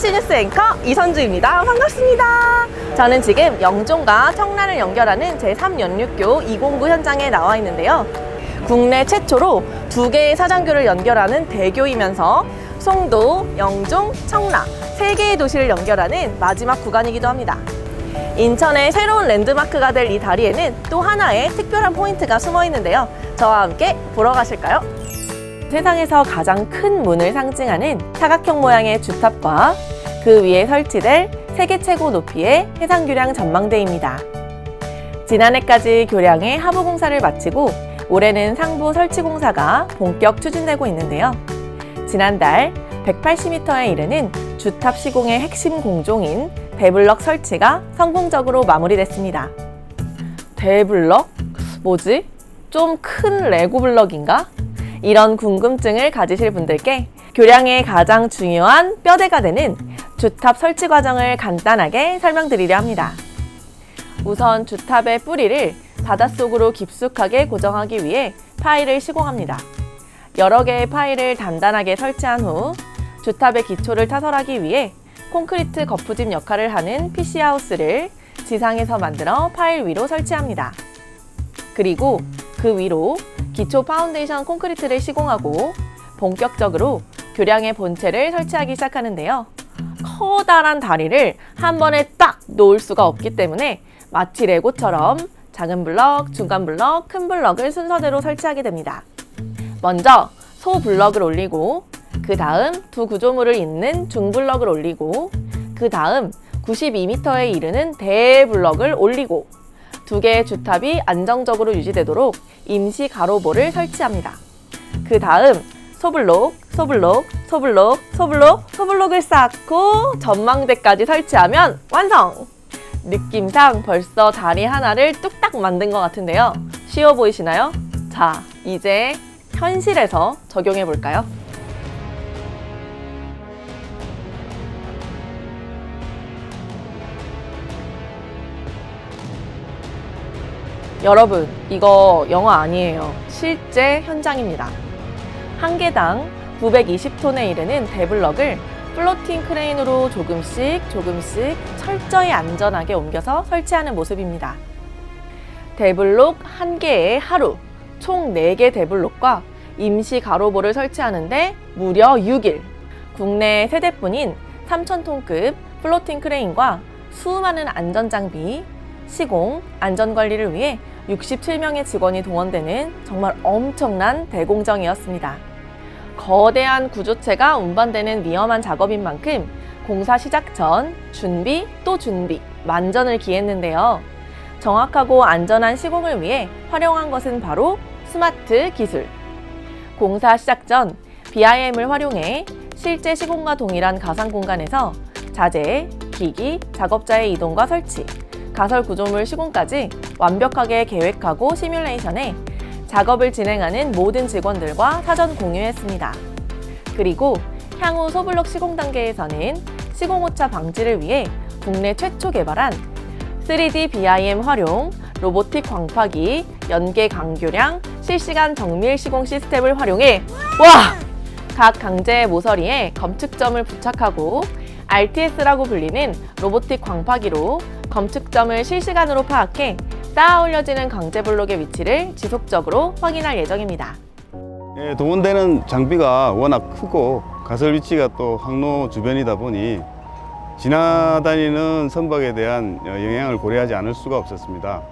316교! 안녕하세요. 펜시뉴스 앵커 이선주입니다. 반갑습니다. 저는 지금 영종과 청라를 연결하는 제3연육교 209 현장에 나와 있는데요. 국내 최초로 두 개의 사장교를 연결하는 대교이면서 송도, 영종, 청라 세 개의 도시를 연결하는 마지막 구간이기도 합니다. 인천의 새로운 랜드마크가 될 이 다리에는 또 하나의 특별한 포인트가 숨어 있는데요. 저와 함께 보러 가실까요? 세상에서 가장 큰 문을 상징하는 사각형 모양의 주탑과 그 위에 설치될 세계 최고 높이의 해상교량 전망대입니다. 지난해까지 교량의 하부 공사를 마치고 올해는 상부 설치 공사가 본격 추진되고 있는데요. 지난달 180m에 이르는 주탑 시공의 핵심 공종인 대블럭 설치가 성공적으로 마무리됐습니다. 대블럭? 뭐지? 좀 큰 레고 블럭인가? 이런 궁금증을 가지실 분들께 교량의 가장 중요한 뼈대가 되는 주탑 설치 과정을 간단하게 설명드리려 합니다. 우선 주탑의 뿌리를 바닷속으로 깊숙하게 고정하기 위해 파일을 시공합니다. 여러 개의 파일을 단단하게 설치한 후 주탑의 기초를 타설하기 위해 콘크리트 거푸집 역할을 하는 PC하우스를 지상에서 만들어 파일 위로 설치합니다. 그리고 그 위로 기초 파운데이션 콘크리트를 시공하고 본격적으로 교량의 본체를 설치하기 시작하는데요. 커다란 다리를 한 번에 딱 놓을 수가 없기 때문에 마치 레고처럼 작은 블럭, 중간 블럭, 큰 블럭을 순서대로 설치하게 됩니다. 먼저 소 블럭을 올리고 그 다음 두 구조물을 잇는 중 블럭을 올리고 그 다음 92m에 이르는 대 블럭을 올리고 두 개의 주탑이 안정적으로 유지되도록 임시 가로볼을 설치합니다. 그 다음 소블록, 소블록, 소블록, 소블록, 소블록을 쌓고 전망대까지 설치하면 완성! 느낌상 벌써 다리 하나를 뚝딱 만든 것 같은데요. 쉬워 보이시나요? 자, 이제 현실에서 적용해 볼까요? 여러분, 이거 영화 아니에요. 실제 현장입니다. 한 개당 920톤에 이르는 대블럭을 플로팅 크레인으로 조금씩 조금씩 철저히 안전하게 옮겨서 설치하는 모습입니다. 대블록 한 개에 하루 총 4개 대블록과 임시 가로볼을 설치하는데 무려 6일. 국내 세대뿐인 3,000톤급 플로팅 크레인과 수많은 안전장비, 시공, 안전관리를 위해 67명의 직원이 동원되는 정말 엄청난 대공정이었습니다. 거대한 구조체가 운반되는 위험한 작업인 만큼 공사 시작 전 준비 또 준비, 만전을 기했는데요. 정확하고 안전한 시공을 위해 활용한 것은 바로 스마트 기술. 공사 시작 전 BIM을 활용해 실제 시공과 동일한 가상 공간에서 자재, 기기, 작업자의 이동과 설치, 가설 구조물 시공까지 완벽하게 계획하고 시뮬레이션해 작업을 진행하는 모든 직원들과 사전 공유했습니다. 그리고 향후 소블록 시공 단계에서는 시공 오차 방지를 위해 국내 최초 개발한 3D BIM 활용, 로보틱 광파기, 연계 강교량, 실시간 정밀 시공 시스템을 활용해 와! 각 강제 모서리에 검측점을 부착하고 RTS라고 불리는 로보틱 광파기로 검측점을 실시간으로 파악해 쌓아 올려지는 강제 블록의 위치를 지속적으로 확인할 예정입니다. 예, 동원되는 장비가 워낙 크고 가설 위치가 또 항로 주변이다 보니 지나다니는 선박에 대한 어, 영향을 고려하지 않을 수가 없었습니다.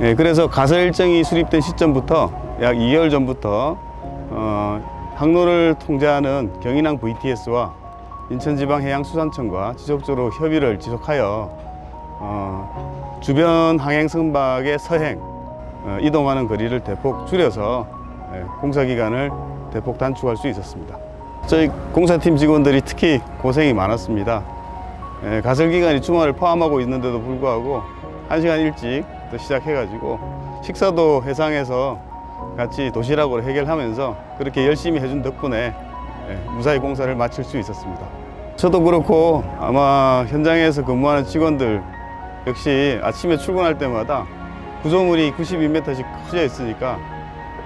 예, 그래서 가설 일정이 수립된 시점부터 약 2개월 전부터 어, 항로를 통제하는 경인항 VTS와 인천지방해양수산청과 지속적으로 협의를 지속하여 어, 주변 항행 선박의 서행, 어, 이동하는 거리를 대폭 줄여서 예, 공사 기간을 대폭 단축할 수 있었습니다. 저희 공사팀 직원들이 특히 고생이 많았습니다. 예, 가설 기간이 주말을 포함하고 있는데도 불구하고 한 시간 일찍 또 시작해가지고 식사도 해상에서 같이 도시락으로 해결하면서 그렇게 열심히 해준 덕분에 예, 무사히 공사를 마칠 수 있었습니다. 저도 그렇고 아마 현장에서 근무하는 직원들 역시 아침에 출근할 때마다 구조물이 92m씩 커져 있으니까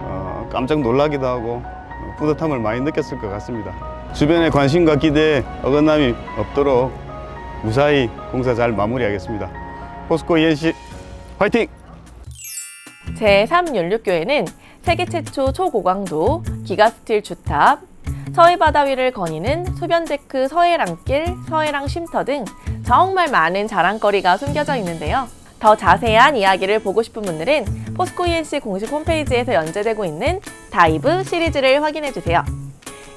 어, 깜짝 놀라기도 하고 어, 뿌듯함을 많이 느꼈을 것 같습니다. 주변의 관심과 기대에 어긋남이 없도록 무사히 공사 잘 마무리하겠습니다. 포스코 ENC 화이팅! 제3연륙교회는 세계 최초 초고강도 기가스틸 주탑, 서해 바다 위를 거니는 소변데크 서해랑길, 서해랑 쉼터 등 정말 많은 자랑거리가 숨겨져 있는데요. 더 자세한 이야기를 보고 싶은 분들은 포스코 ENC 공식 홈페이지에서 연재되고 있는 다이브 시리즈를 확인해 주세요.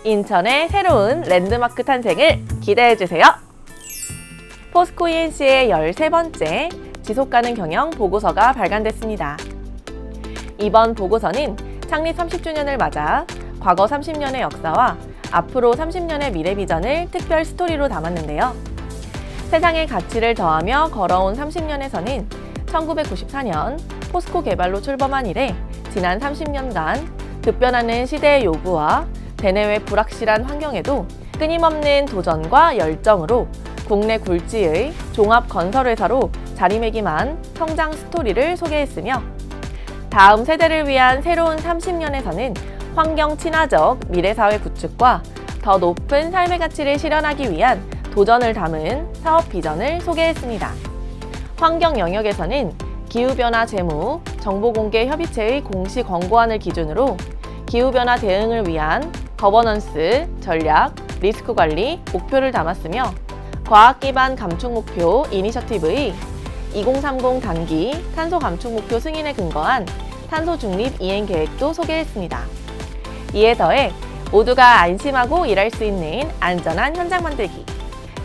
인천의 새로운 랜드마크 탄생을 기대해 주세요. 포스코 ENC의 13번째 지속가능 경영 보고서가 발간됐습니다. 이번 보고서는 창립 30주년을 맞아 과거 30년의 역사와 앞으로 30년의 미래 비전을 특별 스토리로 담았는데요. 세상의 가치를 더하며 걸어온 30년에서는 1994년 포스코 개발로 출범한 이래 지난 30년간 급변하는 시대의 요구와 대내외 불확실한 환경에도 끊임없는 도전과 열정으로 국내 굴지의 종합 건설회사로 자리매김한 성장 스토리를 소개했으며 다음 세대를 위한 새로운 30년에서는 환경 친화적 미래사회 구축과 더 높은 삶의 가치를 실현하기 위한 도전을 담은 사업 비전을 소개했습니다. 환경 영역에서는 기후변화 재무, 정보공개 협의체의 공시 권고안을 기준으로 기후변화 대응을 위한 거버넌스, 전략, 리스크 관리, 목표를 담았으며 과학 기반 감축 목표 이니셔티브의 2030 단기 탄소 감축 목표 승인에 근거한 탄소 중립 이행 계획도 소개했습니다. 이에 더해 모두가 안심하고 일할 수 있는 안전한 현장 만들기,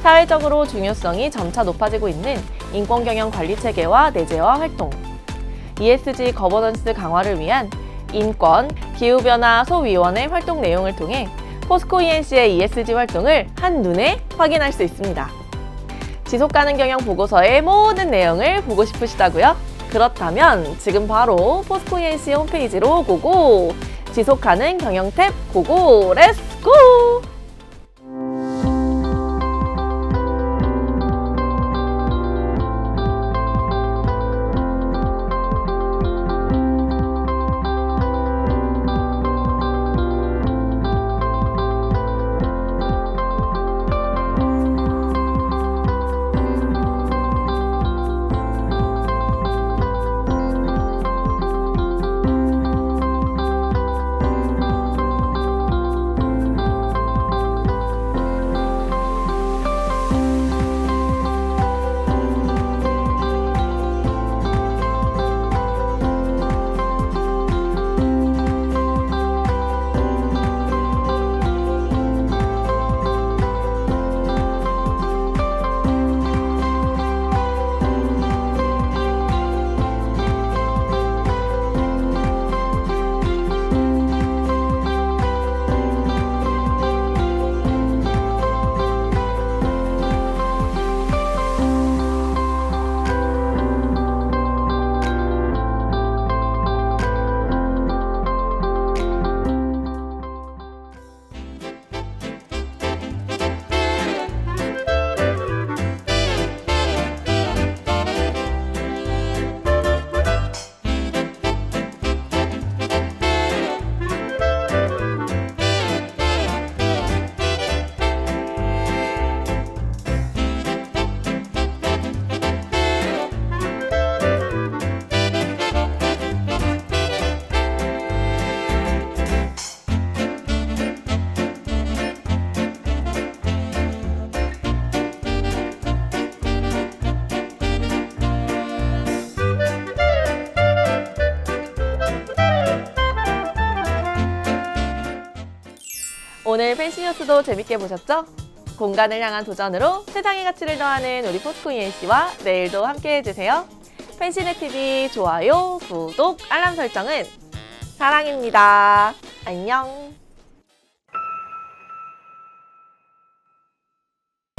사회적으로 중요성이 점차 높아지고 있는 인권 경영 관리 체계와 내재화 활동, ESG 거버넌스 강화를 위한 인권 기후변화 소위원회 활동 내용을 통해 포스코 ENC의 ESG 활동을 한눈에 확인할 수 있습니다. 지속가능 경영 보고서의 모든 내용을 보고 싶으시다고요? 그렇다면 지금 바로 포스코 ENC 홈페이지로 고고! 지속 가능 경영 탭 고고! 렛츠고! 오늘 팬시 뉴스도 재밌게 보셨죠? 공간을 향한 도전으로 세상의 가치를 더하는 우리 포스코 ENC와 내일도 함께 해주세요. 팬시네 TV 좋아요, 구독, 알람 설정은 사랑입니다. 안녕.